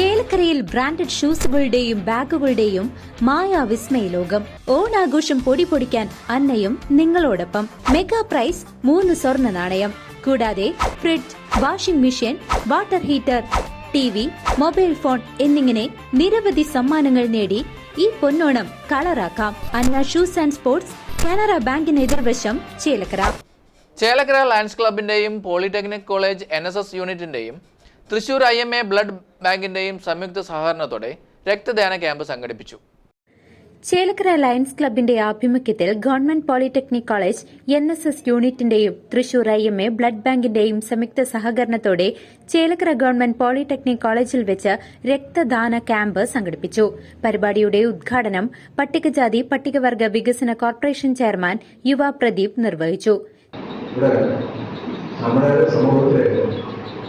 ചേലക്കരയിൽ ബ്രാൻഡഡ് ഷൂസുകളുടെയും ബാഗുകളുടെയും മായ വിസ്മയ ലോകം ഓണാഘോഷം പൊടി പൊടിക്കാൻ അന്നയും നിങ്ങളോടൊപ്പം. മെഗാ പ്രൈസ് മൂന്ന് സ്വർണ നാണയം. കൂടാതെ fridge washing machine water heater T V mobile phone എന്നിങ്ങനെ നിരവധി സമ്മാനങ്ങൾ നേടി ഈ Ponnonam കളറാക്കാം. Anna shoes and sports Canara ബാങ്കിന് എതിർവശം ചേലക്കര. ചേലക്കര ലയൺസ് ക്ലബിന്റെയും polytechnic college N യൂണിറ്റിന്റെയും Thrissur I M A blood ബാങ്കിന്റെയും സംയുക്ത സഹകരണത്തോടെ രക്തദാന ക്യാമ്പ് സംഘടിപ്പിച്ചു. ചേലക്കര ലയൺസ് ക്ലബിന്റെ ആഭിമുഖ്യത്തിൽ government polytechnic college N S S യൂണിറ്റിന്റെയും Thrissur I M A blood ബാങ്കിന്റെയും സംയുക്ത സഹകരണത്തോടെ ചേലക്കര ഗവൺമെന്റ് പോളിടെക്നിക് കോളേജിൽ വെച്ച് രക്തദാന ക്യാമ്പ് സംഘടിപ്പിച്ചു. പരിപാടിയുടെ ഉദ്ഘാടനം പട്ടികജാതി പട്ടികവർഗ വികസന കോർപ്പറേഷൻ ചെയർമാൻ യുവ പ്രദീപ് നിർവഹിച്ചു. നമ്മുടെ സമൂഹത്തിലെ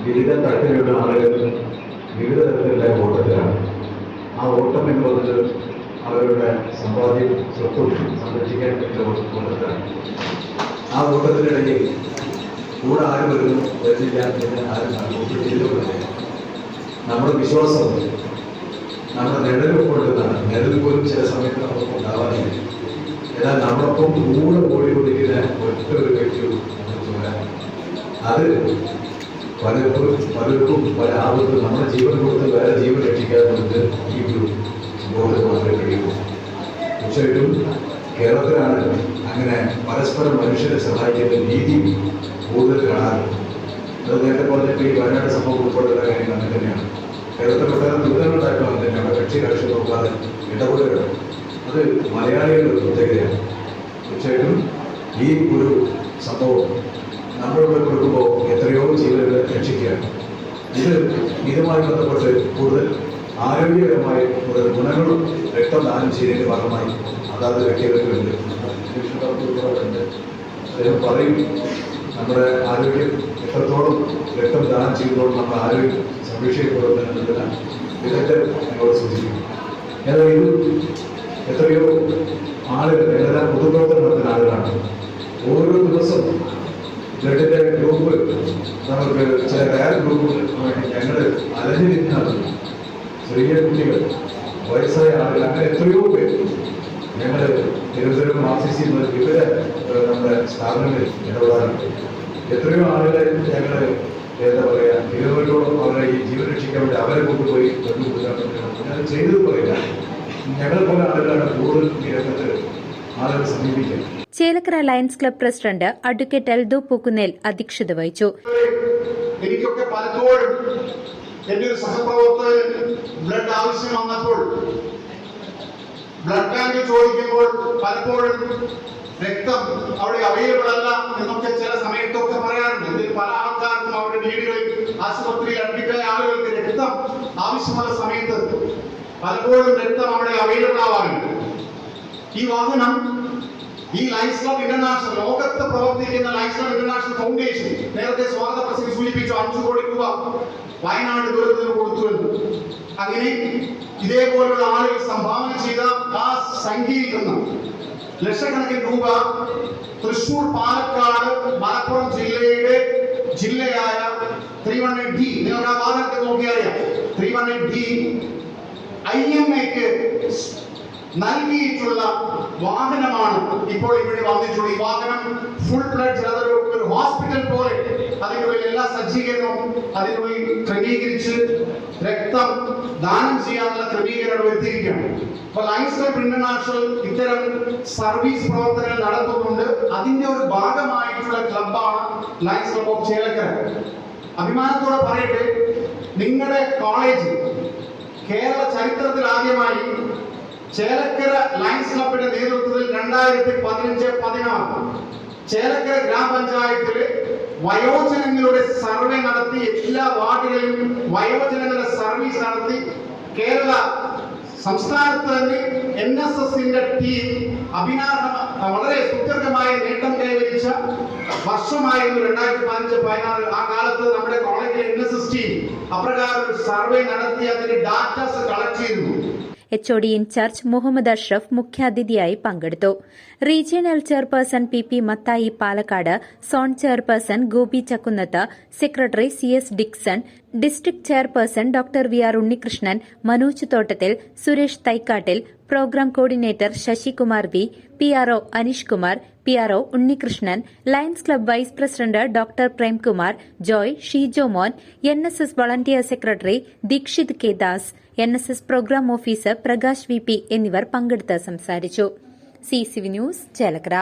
വിവിധ തരത്തിലുള്ള ആളുകൾ വിവിധ തരത്തിലുള്ള ഓട്ടത്തിലാണ് ആ ഓട്ടം എന്ന് അവരുടെ സമ്പാദ്യം സ്വത്തും സംരക്ഷിക്കാൻ പറ്റുന്ന ഓട്ടത്തിലാണ് ആ ഓട്ടത്തിനിടയിൽ കൂടെ ആര് വരുന്നു വരുന്നില്ല എന്ന് ആരും ചെയ്തുകൊണ്ടില്ല നമ്മുടെ വിശ്വാസം നമ്മുടെ നിഴൽ കൊണ്ടതാണ് നിഴൽ പോലും ചില സമയത്ത് നമുക്ക് ഉണ്ടാവാറില്ല. എന്നാൽ നമ്മളൊപ്പം കൂടെ ഓടിക്കൊണ്ടിരിക്കുന്ന ഒറ്റ ഒരു വ്യക്തിയും അത് പലർക്കും പലർക്കും പല ആപത്തും നമ്മുടെ ജീവൻ കൊടുത്ത് വേറെ ജീവൻ രക്ഷിക്കാൻ നമുക്ക് ഈ ഒരു ബോർഡ് മാത്രമേ കഴിയൂ തീർച്ചയായിട്ടും കേരളത്തിലാണ് അങ്ങനെ പരസ്പരം മനുഷ്യരെ സഹായിക്കുന്ന രീതി കൂടുതൽ കാണാറുണ്ട്. അത് നേരത്തെ പറഞ്ഞിട്ട് ഈ വയനാട് സംഭവം ഉൾപ്പെടെയുള്ള കാര്യങ്ങൾ അങ്ങനെ തന്നെയാണ്. കേരളത്തിൽപ്പെട്ട ദുരിതങ്ങളുണ്ടായിട്ടും അങ്ങനെ തന്നെയാണ്. കക്ഷി കാഴ്ച നോക്കാതെ ഇടപെടലുകൾ അത് മലയാളികളുടെ പ്രത്യേകതയാണ്. തീർച്ചയായിട്ടും ഈ ഒരു സംഭവം നമ്മളിവിടെ കൊടുക്കുമ്പോൾ എത്രയോ ജീവനുകൾ രക്ഷിക്കുകയാണ്. ഇത് ഇതുമായി ബന്ധപ്പെട്ട് കൂടുതൽ ആരോഗ്യകരമായി കൂടുതൽ ഗുണങ്ങളും രക്തദാനം ചെയ്തതിന്റെ ഭാഗമായി അതാത് വ്യക്തികൾക്കുണ്ട്. രക്ഷിതാക്കളുണ്ട് അദ്ദേഹം പറയും നമ്മുടെ ആരോഗ്യം എത്രത്തോളം രക്തം ദാനം ചെയ്യുന്നതോളം നമ്മുടെ ആരോഗ്യം സംരക്ഷിക്കപ്പെടുന്നതിന് വിദഗ്ധർ ഞങ്ങളോട് സൂചിപ്പിക്കും എന്നാൽ ഇത് എത്രയോ ആളുകൾ എല്ലാ പൊതുപ്രവർത്തനം നമുക്ക് ചില റയർ ഗ്രൂപ്പുകൾ വേണ്ടി ഞങ്ങൾ അലഞ്ഞു നിൽക്കുന്നത് ചെറിയ കുട്ടികൾ വയസ്സായ ആളുകൾ അങ്ങനെ എത്രയോ പേര് ഞങ്ങൾ തിരുവനന്തപുരം സി മുതൽ വിവിധ നമ്മുടെ സ്ഥാപനങ്ങളിൽ ഇടപെടാറുണ്ട്. എത്രയോ ആളുകളെ ഞങ്ങൾ എന്താ പറയുക ഇരുപതോളം അവരെ ഈ ജീവൻ രക്ഷിക്കാൻ വേണ്ടി അവരെ കൊണ്ടുപോയി വേണ്ടി ഞാൻ ചെയ്തത് പറയില്ല ഞങ്ങളെ പോലെ ആളുകളാണ് കൂടുതൽ ഈ ആളുകൾ Chelakkara Lions club president advocate Eldho Pookkunnel അധ്യക്ഷത വഹിച്ചു. എനിക്കൊക്കെ പലപ്പോഴും എന്റെ ഒരു സഹപ്രവർത്തകൻ ബ്ലഡ് ആവശ്യം വന്നപ്പോൾ ബ്ലഡ് ബാങ്ക് ചോദിക്കുമ്പോൾ പലപ്പോഴും രക്തം അവിടെ അവൈലബിൾ അല്ല എന്നൊക്കെ ചില സമയത്തൊക്കെ പറയാറുണ്ട്. ഇതിൽ പല ആൾക്കാർക്കും അവരുടെ വീടുകളിൽ ആശുപത്രി അഡ്മിറ്റായ ആളുകൾക്ക് രക്തം ആവശ്യമുള്ള സമയത്ത് പലപ്പോഴും രക്തം അവിടെ അവൈലബിൾ ആവാറുണ്ട്. ഈ വാഹനം ഈ ലൈഫ് ഓഫ് ഇന്റർനാഷണൽ ലോകത്ത് പ്രവർത്തിക്കുന്ന ലൈഫ് ഓഫ് ഇന്റർനാഷണൽ ഫൗണ്ടേഷൻ നേരത്തെ സ്വാഗത പ്രസംഗം സൂചിപ്പിച്ചു. അഞ്ചു കോടി രൂപ വയനാട് ദുരന്തത്തിന് കൊടുത്തു അങ്ങനെ ഇതേപോലുള്ള ആളുകൾ സംഭാവന ചെയ്ത ആ സംഖ്യയിൽ നിന്ന് ലക്ഷക്കണക്കിന് രൂപ തൃശൂർ പാലക്കാട് മലപ്പുറം ജില്ലയുടെ ജില്ലയായ ത്രീ വൺ എയ്റ്റ് ഡി. നിങ്ങൾക്ക് ആ വാഹനത്തെ നോക്കിയറിയാം three one eight D. I M എക്ക് നൽകിയിട്ടുള്ള വാഹനമാണ് ഇപ്പോൾ ഇവിടെ വന്നിട്ടുള്ള ഈ വാഹനം. ഫുൾ ബ്ലഡ് ഒരു ഹോസ്പിറ്റൽ പോലെ. അതിനുള്ളിൽ എല്ലാ സജ്ജീകരണവും അതിനുള്ളിൽ ക്രമീകരിച്ച് രക്തം ദാനം ചെയ്യാനുള്ള ക്രമീകരണം വരുത്തിയിരിക്കുകയാണ് അപ്പൊ ലൈൻസ് ക്ലബ് ഇന്റർനാഷണൽ ഇത്തരം സർവീസ് പ്രവർത്തനങ്ങൾ നടത്തുന്നുണ്ട്. അതിന്റെ ഒരു ഭാഗമായിട്ടുള്ള ക്ലബാണ് ലൈൻസ് ക്ലബ് ഓഫ് ചേലക്കര. അഭിമാനത്തോടെ പറയട്ടെ നിങ്ങളുടെ കോളേജ് കേരള ചരിത്രത്തിൽ ആദ്യമായി ചേലക്കര ലൈൻസ് ക്ലബിന്റെ നേതൃത്വത്തിൽ രണ്ടായിരത്തി പതിനഞ്ച് പതിനാറ് ചേലക്കര ഗ്രാമപഞ്ചായത്തിൽ വയോജനങ്ങളുടെ സർവേ നടത്തി എല്ലാ വാർഡുകളിലും വയോജനങ്ങളുടെ സർവീസ് നടത്തി കേരള സംസ്ഥാനത്ത് തന്നെ എൻ എസ് എസിന്റെ ടീം അഭിനാർഹ വളരെ സുദീർഘമായ നേട്ടം കൈവരിച്ച വർഷമായിരുന്നു രണ്ടായിരത്തി പതിനഞ്ച് പതിനാറ് ആ കാലത്ത് നമ്മുടെ കോളേജിലെ എൻ എസ് എസ് ടീം അപ്രകാരം സർവേ നടത്തി അതിന്റെ ഡാറ്റാസ് കളക്ട് ചെയ്തിരുന്നു H O D incharge Muhammad Ashraf മുഖ്യാതിഥിയായി പങ്കെടുത്തു. Regional chairperson P P Mathai Palakkad zone chairperson Gopi Chakkunnath secretary C S Dixon district chairperson doctor V R Unnikrishnan Manoj Thottathil Suresh Thaikkattil programme coordinator Sasikumar V P R O Aneesh Kumar P R O Unnikrishnan Lions club vice president doctor Premkumar Joy Sheejo Mon N S S volunteer secretary Dikshith K Das N S S programme officer Prakash V P എന്നിവർ പങ്കെടുത്ത് സംസാരിച്ചു. C C V news Chelakkara.